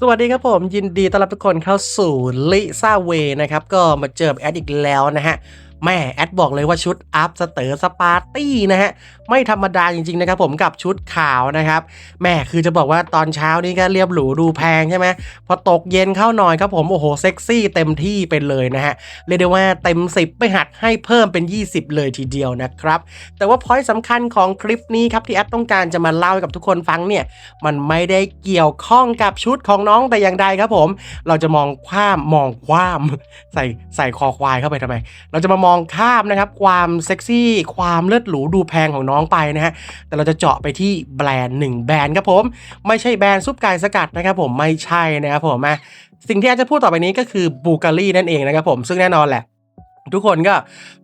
สวัสดีครับผมยินดีต้อนรับทุกคนเข้าสู่ลิซ่าเวนะครับ ก็มาเจอแอดอีกแล้วนะฮะ แม่แอดบอกเลยว่าชุดอัพสเตอร์สปาร์ตี้นะฮะไม่ธรรมดาจริงๆนะครับผมกับชุดขาวนะครับแม่คือจะบอกว่าตอนเช้านี่ก็เรียบหรูดูแพงใช่ไหมพอตกเย็นเข้าหน่อยครับผมโอ้โหเซ็กซี่เต็มที่เป็นเลยนะฮะเรียกได้ว่าเต็ม 10ไปหักให้เพิ่มเป็น 20 เลยทีเดียวนะครับแต่ว่าพอยต์สำคัญของคลิปนี้ครับที่แอดต้องการจะมาเล่าให้กับทุกคนฟังเนี่ยมันไม่ได้เกี่ยวข้องกับชุดของน้องแต่อย่างใดครับผม เราจะมองข้ามมองความใส่ใส่คอควายเข้าไปทำไม เราจะมามององข้ามนะครับ ความเซ็กซี่ ความเลิศหรูดูแพงของน้องไปนะฮะ แต่เราจะเจาะไปที่แบรนด์หนึ่งแบรนด์ครับผม ไม่ใช่แบรนด์ซุปไก่สกัดนะครับผม ไม่ใช่นะครับผมอะสิ่งที่อาจจะพูดต่อไปนี้ก็คือบูการีนั่นเองนะครับผม ซึ่งแน่นอนแหละ ทุกคนก็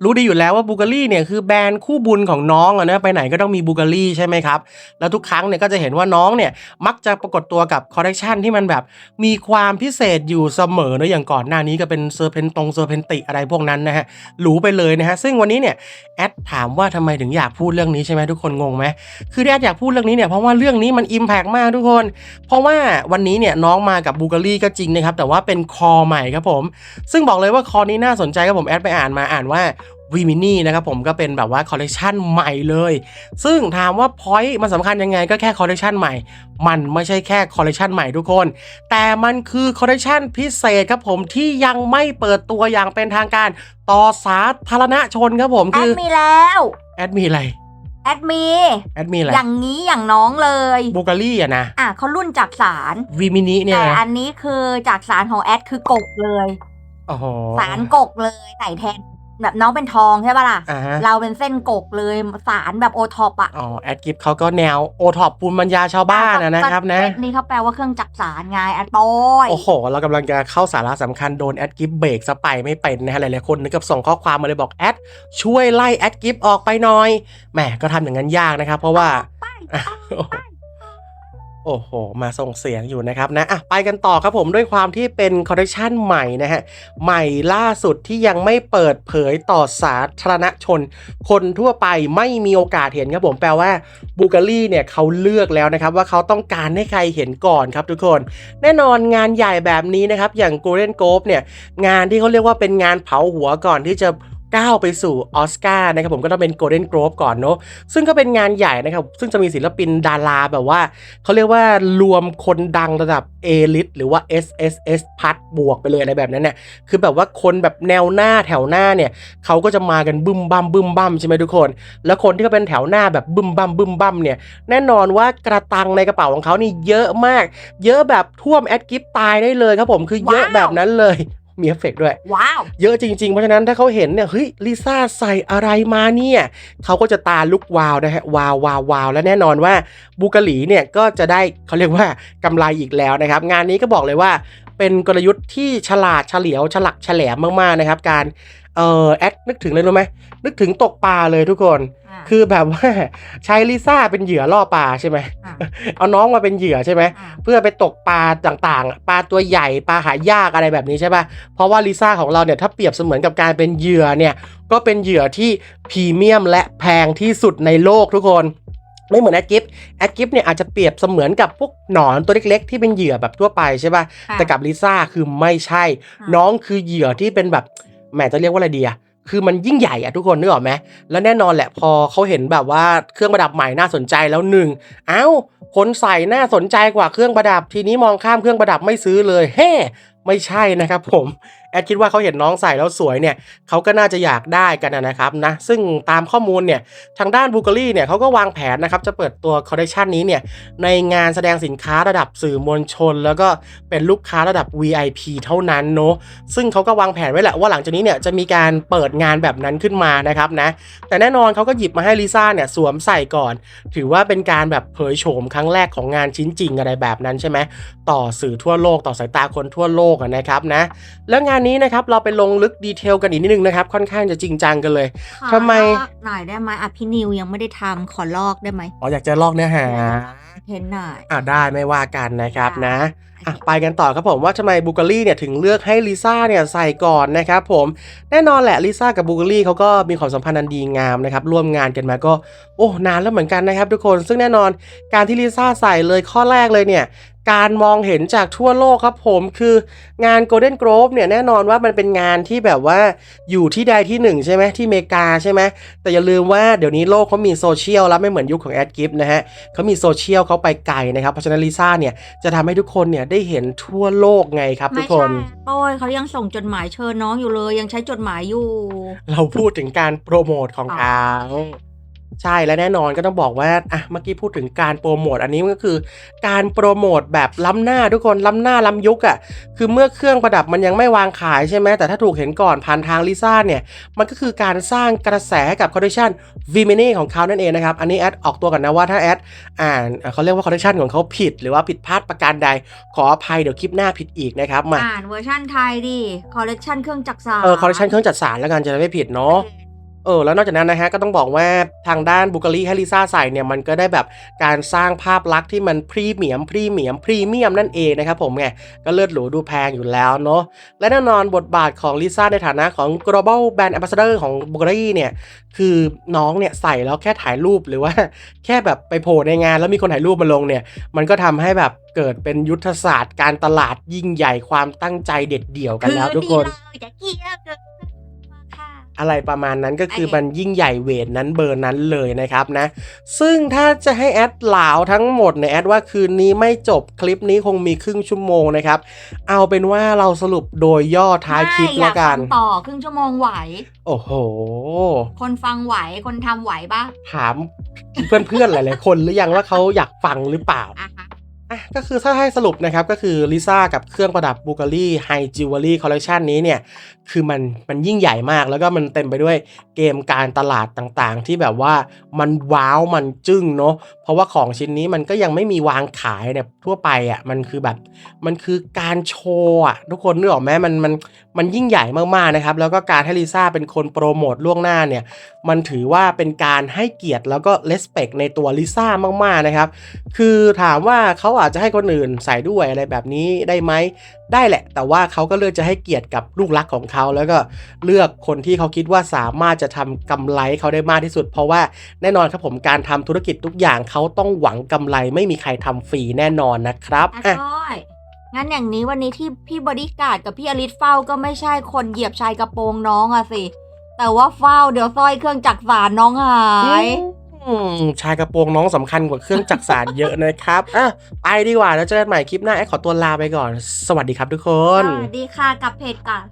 รู้ดีอยู่แล้วว่าบูการีเนี่ยคือแบรนด์คู่บุญของน้องอะนะไปไหนก็ต้องมีบูการีใช่ไหมครับ แล้วทุกครั้งเนี่ยก็จะเห็นว่าน้องเนี่ยมักจะปรากฏตัวกับคอลเลคชันที่มันแบบมีความพิเศษอยู่เสมอเนะอย่างก่อนหน้านี้ก็เป็นเซอร์เพนตรงเซอร์เพนติอะไรพวกนั้นนะฮะหรูไปเลยนะฮะซึ่งวันนี้เนี่ยแอดถามว่าทำไมถึงอยากพูดเรื่องนี้ใช่ไหมทุกคนงงไหมคือแอดอยากพูดเรื่องนี้เนี่ยเพราะว่าเรื่องนี้มันอิมแพกมากทุกคน เพราะว่าวันนี้เนี่ยน้องมากับบูการีก็จริงนะครับแต่ว่าเป็นคอใหม่ครับผม ซึ่งบอกเลยว่าคอนี้น่าสนใจครับผมแอดไปอ่านมาอ่านว่าวีมินี่นะครับผมก็เป็นแบบว่าคอลเลคชันใหม่เลย ซึ่งถามว่าพอยต์มันสำคัญยังไงก็แค่คอลเลคชันใหม่ มันไม่ใช่แค่คอลเลคชันใหม่ทุกคน แต่มันคือคอลเลคชันพิเศษครับผมที่ยังไม่เปิดตัวอย่างเป็นทางการต่อสาธารณชนครับผมแอคืดอมีแล้วแอดมีอะไรแอดมีแอดมีอะไรอย่างนี้อย่างน้องเลยบูการีอะนะอะเขารุ่นจากสารวีมินิเนี่ยแต่นะอันนี้คือจากสารของแอดคือกกเลย โอ้โหสารกกเลยใส่แทน แบบน้องเป็นทองใช่ปะล่ะ อ่าฮะเราเป็นเส้นกกเลยสารแบบโอท็อปอะอ๋อแอดกิฟเขาก็แนวโอท็อปภูมิปัญญาชาวบ้านอะนะครับนะ นี่เขาแปลว่าเครื่องจักสารไงแอดโปยโอ้โห เรากำลังจะเข้าสาระสำคัญโดนแอดกิฟเบรกสไปไม่เป็นนะฮะ หลายๆคนนึกกับส่งข้อความมาเลยบอกแอดช่วยไล่แอดกิฟออกไปหน่อย แหมก็ทำอย่างนั้นยากนะครับ เพราะว่า ไปอะ โอ้โห มาส่งเสียงอยู่นะครับนะอะไปกันต่อครับผมด้วยความที่เป็นคอลเลคชันใหม่นะฮะ ใหม่ล่าสุดที่ยังไม่เปิดเผยต่อสาธารณชน คนทั่วไปไม่มีโอกาสเห็นครับผมแปลว่าบูการีเนี่ยเขาเลือกแล้วนะครับ ว่าเขาต้องการให้ใครเห็นก่อนครับทุกคน แน่นอนงานใหญ่แบบนี้นะครับ อย่าง Golden Globe เนี่ย งานที่เขาเรียกว่าเป็นงานเผาหัวก่อนที่จะ ก้าวไปสู่ออสการ์นะครับผมก็ต้องเป็น Golden Globe ก่อนเนาะซึ่งก็เป็นงานใหญ่นะครับ ซึ่งจะมีศิลปินดาราแบบว่า เขาเรียกว่ารวมคนดังระดับ A l i s t หรือว่า S S S พัดบวกไปเลยอะไรแบบนั้นเนี่ยคือแบบว่าคนแบบแนวหน้าแถวหน้าเนี่ยเขาก็จะมากันบึ้มบัมบึ้มบัมใช่ไหมทุกคน แล้วคนที่เขาเป็นแถวหน้าแบบบึ้มบัมบึ้มบัมเนี่ยแน่นอนว่ากระตังในกระเป๋าของเขานี่เยอะมาก เยอะแบบท่วมแอดกิฟตายได้เลยครับผมคือเยอะแบบนั้นเลย มีเอฟเฟกต์ด้วย ว้าว เยอะจริง ๆ เพราะฉะนั้นถ้าเขาเห็นเนี่ย เฮ้ย ลิซ่าใส่อะไรมาเนี่ย เขาก็จะตาลุกวาวนะฮะ วาววาววาวและแน่นอนว่าบูกาหลีเนี่ย ก็จะได้เขาเรียกว่ากำไรอีกแล้วนะครับ งานนี้ก็บอกเลยว่าเป็นกลยุทธ์ที่ฉลาดเฉลียว ฉลัก แฉลมมาก ๆ นะครับ การ เอ่อแอดนึกถึงเลยรู้ไหมนึกถึงตกปลาเลยทุกคนอะคือแบบว่าใช้ลิซ่าเป็นเหยื่อล่อปลาใช่ไหมอะเอาน้องมาเป็นเหยื่อใช่ไหมอะเพื่อไปตกปลาต่างๆ ปลาตัวใหญ่ปลาหายากอะไรแบบนี้ใช่ปะเพราะว่าลิซ่าของเราเนี่ยถ้าเปรียบเสมือนกับการเป็นเหยื่อเนี่ยก็เป็นเหยื่อที่พรีเมียมและแพงที่สุดในโลกทุกคนไม่เหมือนแอดกิฟแอดกิฟเนี่ยอาจจะเปรียบเสมือนกับพวกหนอนตัวเล็กๆ ที่เป็นเหยื่อแบบทั่วไปใช่ปะค่ะแต่กับลิซ่าคือไม่ใช่ค่ะน้องคือเหยื่อที่เป็นแบบ แหมจะเรียกว่าอะไรดีอะคือมันยิ่งใหญ่อะทุกคนนึกออกไหมแล้วแน่นอนแหละพอเขาเห็นแบบว่าเครื่องประดับใหม่น่าสนใจแล้วหนึ่งเอ้าคนใส่น่าสนใจกว่าเครื่องประดับ ทีนี้มองข้ามเครื่องประดับไม่ซื้อเลยเฮ้ไม่ใช่นะครับผม แอดคิดว่าเขาเห็นน้องใส่แล้วสวยเนี่ยเขาก็น่าจะอยากได้กันนะครับนะซึ่งตามข้อมูลเนี่ยทางด้านบูเการีเนี่ยเขาก็วางแผนนะครับจะเปิดตัวคอลเลคชันนี้เนี่ยในงานแสดงสินค้าระดับสื่อมวลชน แล้วก็เป็นลูกค้าระดับ VIP เท่านั้นเนอะซึ่งเขาก็วางแผนไว้แหละว่าหลังจากนี้เนี่ยจะมีการเปิดงานแบบนั้นขึ้นมานะครับนะแต่แน่นอนเขาก็หยิบมาให้ลิซ่าเนี่ยสวมใส่ก่อน ถือว่าเป็นการแบบเผยโฉมครั้งแรกของงานชิ้นจริงอะไรแบบนั้นใช่ไหมต่อสื่อทั่วโลกต่อสายตาคนทั่วโลกนะครับนะแล้วงานนี้นะครับเราไปลงลึกดีเทลกันอีกนิดนึงนะครับ ค่อนข้างจะจริงจังกันเลยขอทำไมลอกหน่อยได้ไหมอะพี่นิวยังไม่ได้ทำขอลอกได้ไหมอ๋ออยากจะลอกเนื้อหาเห็นหน่อยอ่าได้ไม่ว่ากันนะครับค่ะนะอะไปกันต่อครับผมว่าทำไมบูการีเนี่ยถึงเลือกให้ลิซ่าเนี่ยใส่ก่อนนะครับผมแน่นอนแหละลิซ่ากับบูการีเขาก็มีความสัมพันธ์อันดีงามนะครับร่วมงานกันมาก็โอ้นานแล้วเหมือนกันนะครับทุกคนซึ่งแน่นอนการที่ลิซ่าใส่เลยข้อแรกเลยเนี่ย การมองเห็นจากทั่วโลกครับผมคืองาน Golden Globe เนี่ยแน่นอนว่ามันเป็นงานที่แบบว่าอยู่ที่ใดที่หนึ่งใช่ไหมที่อเมริกาใช่ไหมแต่อย่าลืมว่าเดี๋ยวนี้โลกเขามีโซเชียลแล้วไม่เหมือนยุคของแอดกิฟนะฮะเขามีโซเชียลเขาไปไกลนะครับ เพราะฉะนั้นลิซ่าเนี่ยจะทำให้ทุกคนเนี่ยได้เห็นทั่วโลกไงครับทุไม่กคนใช่โอ้ยเขายังส่งจดหมายเชิญน้องอยู่เลย ยังใช้จดหมายอยู่ เราพูดถึงการโปรโมทของอ๋อเขา ใช่และแน่นอนก็ต้องบอกว่าอะเมื่อกี้พูดถึงการโปรโมทอันนี้มันก็คือ การโปรโมทแบบล้ำหน้าทุกคนล้ำหน้าล้ำยุคอะ่ะคือเมื่อเครื่องประดับมันยังไม่วางขายใช่ไหมแต่ถ้าถูกเห็นก่อนผ่านทางลิซ่าเนี่ย มันก็คือการสร้างกระแสให้กับคอลเลคชันวีมินีของเขานั่นเองนะครับ อันนี้แอดออกตัวกันนะว่าถ้าแอดอ่านเอ่อเขาเรียกว่าคอลเลคชันของเขาผิด หรือว่าผิดพลาดประการใดขออภัยเดี๋ยวคลิปหน้าผิดอีกนะครับมาอ่านเวอร์ชั่นไทยดิคอลเลกชันเครื่องจักรสานเออคอลเลคชันเครื่องจัดสารแล้วกันจะได้ไม่ผิดเนาะ เออแล้วนอกจากนั้นนะฮะก็ต้องบอกว่าทางด้านบุคลิกให้ลิซ่าใส่เนี่ยมันก็ได้แบบการสร้างภาพลักษณ์ที่มันพรีเมียมพรีเมียมพรีเมียมนั่นเองนะครับผมไงก็เลิศหรูดูแพงอยู่แล้วเนาะและแน่นอนบทบาทของลิซ่าในฐานะของ global brand ambassador ของบุคลิกเนี่ยคือน้องเนี่ยใส่แล้วแค่ถ่ายรูปหรือว่า แค่แบบไปโผล่ในงานแล้วมีคนถ่ายรูปมาลงเนี่ยมันก็ทำให้แบบเกิดเป็นยุทธศาสตร์การตลาดยิ่งใหญ่ความตั้งใจเด็ดเดี่ยวกันแล้วทุกคน อดีเลยจะเกี่ยวเกินค่ะอะไรประมาณนั้นก็คือโอเคมันยิ่งใหญ่เวทนั้นเบอร์นั้นเลยนะครับนะ ซึ่งถ้าจะให้แอดเหลาวทั้งหมดเนี่ยแอดว่าคืนนี้ไม่จบคลิปนี้คงมีครึ่งชั่วโมงนะครับ เอาเป็นว่าเราสรุปโดยย่อท้ายคลิปไม่แล้วกันอยาฟังต่อครึ่งชั่วโมงไหว โอ้โห คนฟังไหวคนทำไหวปะถามเพื่อนๆหลายๆคนหรือยังว่าเขาอยากฟังหรือเปล่า อะก็คือถ้าให้สรุปนะครับก็คือลิซ่ากับเครื่องประดับบูการีไฮจิวเวลรี่คอลเลคชันนี้เนี่ย คือมันมันยิ่งใหญ่มากแล้วก็มันเต็มไปด้วยเกมการตลาดต่างๆ ที่แบบว่ามันว้าวมันจึ้งเนาะเพราะว่าของชิ้นนี้มันก็ยังไม่มีวางขายเนี่ยทั่วไปอะ่ะมันคือแบบมันคือการโชว์อะทุกคนนึกออกไหมมันมันมันยิ่งใหญ่มากๆนะครับแล้วก็การให้ลิซ่าเป็นคนโปรโมทล่วงหน้าเนี่ยมันถือว่าเป็นการให้เกียรติแล้วก็เลสเปกในตัวลิซ่ามากๆนะครับคือถามว่าเขาอาจจะให้คนอื่นใส่ด้วยอะไรแบบนี้ได้ไหมได้แหละ แต่ว่าเขาก็เลือกจะให้เกียรติกับลูกรักของเขาแล้วก็เลือกคนที่เขาคิดว่าสามารถจะทำกำไรเขาได้มากที่สุด เพราะว่าแน่นอนครับผมการทำธุรกิจทุกอย่างเขาต้องหวังกำไรไม่มีใครทำฟรีแน่นอนนะครับอะอ่งั้นอย่างนี้วันนี้ที่พี่บอดี้การ์ดกับพี่อลิสเฝ้าก็ไม่ใช่คนเหยียบชายกระโปรงน้องอะสิ แต่ว่าเฝ้าเดี๋ยวสร้อยเครื่องจักรสานน้องหาย ชายกระโปรงน้องสำคัญกว่าเครื่องจักรสานเยอะนะครับอะไปดีกว่าแล้วเจอกันใหม่คลิปหน้าไอ้ขอตัวลาไปก่อน สวัสดีครับทุกคน สวัสดีค่ะกับเพจก่อน